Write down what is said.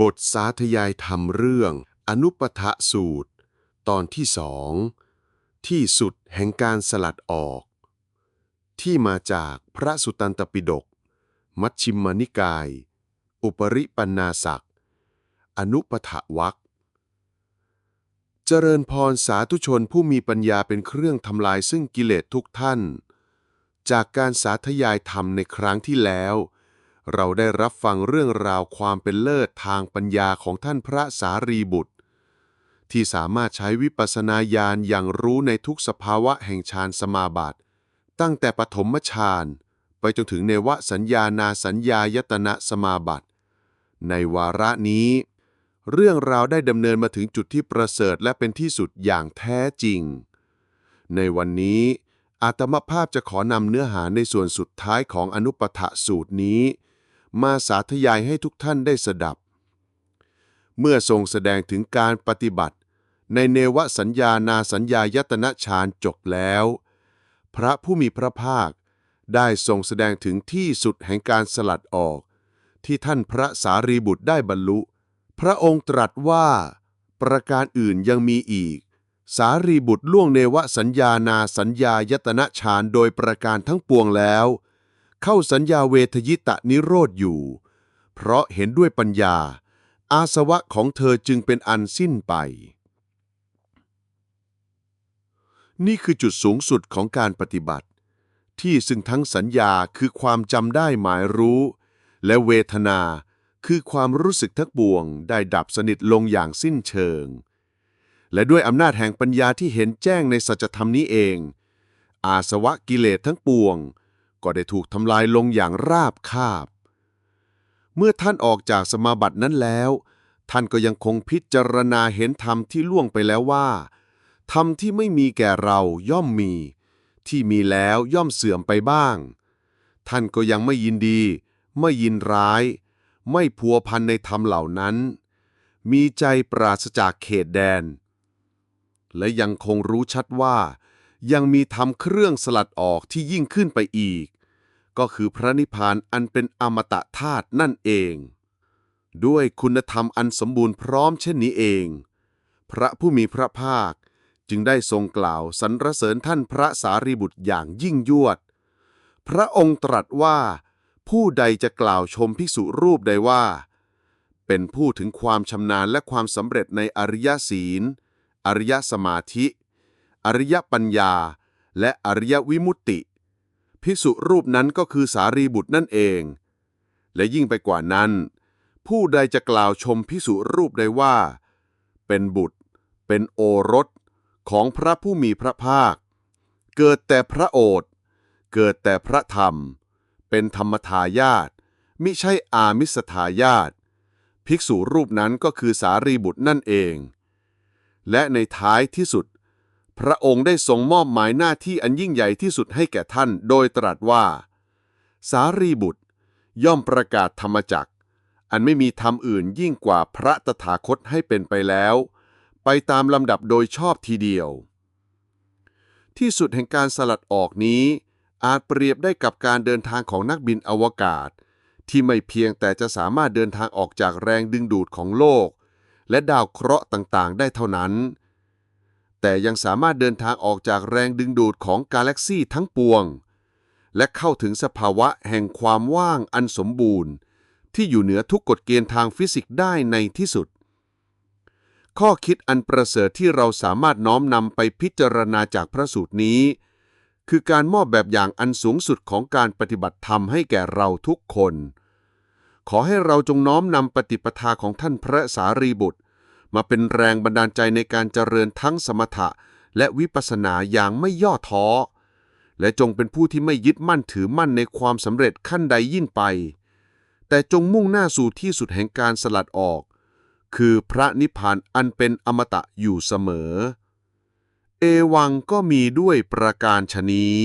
บทสาธยายธรรมเรื่อง อนุปทะสูตร ตอนที่สองที่สุดแห่งการสลัดออก ที่มาจากพระสุตันตปิฎกมัชชิมมานิกาย อุปริปันนาศัก อนุปทะวักเจริญพรสาธุชนผู้มีปัญญาเป็นเครื่องทำลายซึ่งกิเลสทุกท่าน จากการสาธยายธรรมในครั้งที่แล้ว เราได้รับฟังเรื่องราวความเป็นเลิศทางปัญญาของท่านพระสารีบุตร ที่สามารถใช้วิปัสสนาญาณอย่างรู้ในทุกสภาวะแห่งฌานสมาบัติ ตั้งแต่ปฐมฌานไปจนถึงเนวสัญญานาสัญญายตนะสมาบัติ ในวาระนี้ เรื่องราวได้ดำเนินมาถึงจุดที่ประเสริฐและเป็นที่สุดอย่างแท้จริง ในวันนี้อาตมภาพจะขอนำเนื้อหาในส่วนสุดท้ายของอนุปทะสูตรนี้ มาสาธยายให้ทุกท่านได้สดับ เมื่อทรงแสดงถึงการปฏิบัติ ในเนวสัญญานาสัญญายตนะฌานจบแล้ว พระผู้มีพระภาคได้ทรงแสดงถึงที่สุดแห่งการสลัดออก ที่ท่านพระสารีบุตรได้บรรลุ พระองค์ตรัสว่า ประการอื่นยังมีอีก สารีบุตรล่วงเนวสัญญานาสัญญายตนะฌานโดยประการทั้งปวงแล้ว เข้าสัญญาเวทยิตะนิโรธอยู่ เพราะเห็นด้วยปัญญา อาสวะของเธอจึงเป็นอันสิ้นไป นี่คือจุดสูงสุดของการปฏิบัติ ที่ซึ่งทั้งสัญญาคือความจำได้หมายรู้ และเวทนาคือความรู้สึกทั้งปวงได้ดับสนิทลงอย่างสิ้นเชิง และด้วยอำนาจแห่งปัญญาที่เห็นแจ้งในสัจธรรมนี้เอง อาสวะกิเลสทั้งปวง ก็ได้ถูกทำลายลงอย่างราบคาบ เมื่อท่านออกจากสมาบัตินั้นแล้ว ท่านก็ยังคงพิจารณาเห็นธรรมที่ล่วงไปแล้วว่า ธรรมที่ไม่มีแก่เราย่อมมี ที่มีแล้วย่อมเสื่อมไปบ้าง ท่านก็ยังไม่ยินดี ไม่ยินร้าย ไม่พัวพันในธรรมเหล่านั้น มีใจปราศจากเขตแดน และยังคงรู้ชัดว่ายังมีธรรมเครื่องสลัดออกที่ยิ่งขึ้นไปอีก ก็คือพระนิพพานอันเป็นอมตะธาตุนั่นเอง ด้วยคุณธรรมอันสมบูรณ์พร้อมเช่นนี้เอง พระผู้มีพระภาคจึงได้ทรงกล่าวสรรเสริญท่านพระสารีบุตรอย่างยิ่งยวด พระองค์ตรัสว่า ผู้ใดจะกล่าวชมภิกษุรูปใดว่า เป็นผู้ถึงความชำนาญและความสำเร็จในอริยศีล อริยสมาธิ อริยปัญญา และอริยวิมุตติ ภิกษุรูปนั้นก็คือสารีบุตรนั่นเอง และยิ่งไปกว่านั้น ผู้ใดจะกล่าวชมภิกษุรูปใดว่า เป็นบุตร เป็นโอรสของพระผู้มีพระภาค เกิดแต่พระโอษฐ์เกิดแต่พระธรรม เป็นธรรมทายาทมิใช่อามิสทายาทภิกษุรูปนั้นก็คือสารีบุตรนั่นเอง และในท้ายที่สุด พระองค์ได้ทรงมอบหมายหน้าที่อันยิ่งใหญ่ที่สุดให้แก่ท่าน โดยตรัสว่า สารีบุตร ย่อมประกาศธรรมจักรอันไม่มีธรรมอื่นยิ่งกว่าพระตถาคตให้เป็นไปแล้ว ไปตามลำดับโดยชอบทีเดียว ที่สุดแห่งการสลัดออกนี้ อาจเปรียบได้กับการเดินทางของนักบินอวกาศ ที่ไม่เพียงแต่จะสามารถเดินทางออกจากแรงดึงดูดของโลก และดาวเคราะห์ต่างๆ ได้เท่านั้น แต่ยังสามารถเดินทางออกจากแรงดึงดูดของกาแล็กซีทั้งปวง และเข้าถึงสภาวะแห่งความว่างอันสมบูรณ์ ที่อยู่เหนือทุกกฎเกณฑ์ทางฟิสิกส์ได้ในที่สุด ข้อคิดอันประเสริฐที่เราสามารถน้อมนำไปพิจารณาจากพระสูตรนี้ คือการมอบแบบอย่างอันสูงสุดของการปฏิบัติธรรมให้แก่เราทุกคน ขอให้เราจงน้อมนำปฏิปทาของท่านพระสารีบุตร มาเป็นแรงบันดาลใจในการเจริญทั้งสมถะ และวิปัสสนาอย่างไม่ย่อท้อ และจงเป็นผู้ที่ไม่ยึดมั่นถือมั่นในความสำเร็จขั้นใดยิ่งไป แต่จงมุ่งหน้าสู่ที่สุดแห่งการสลัดออก คือพระนิพพานอันเป็นอมตะอยู่เสมอ เอวังก็มีด้วยประการชนี้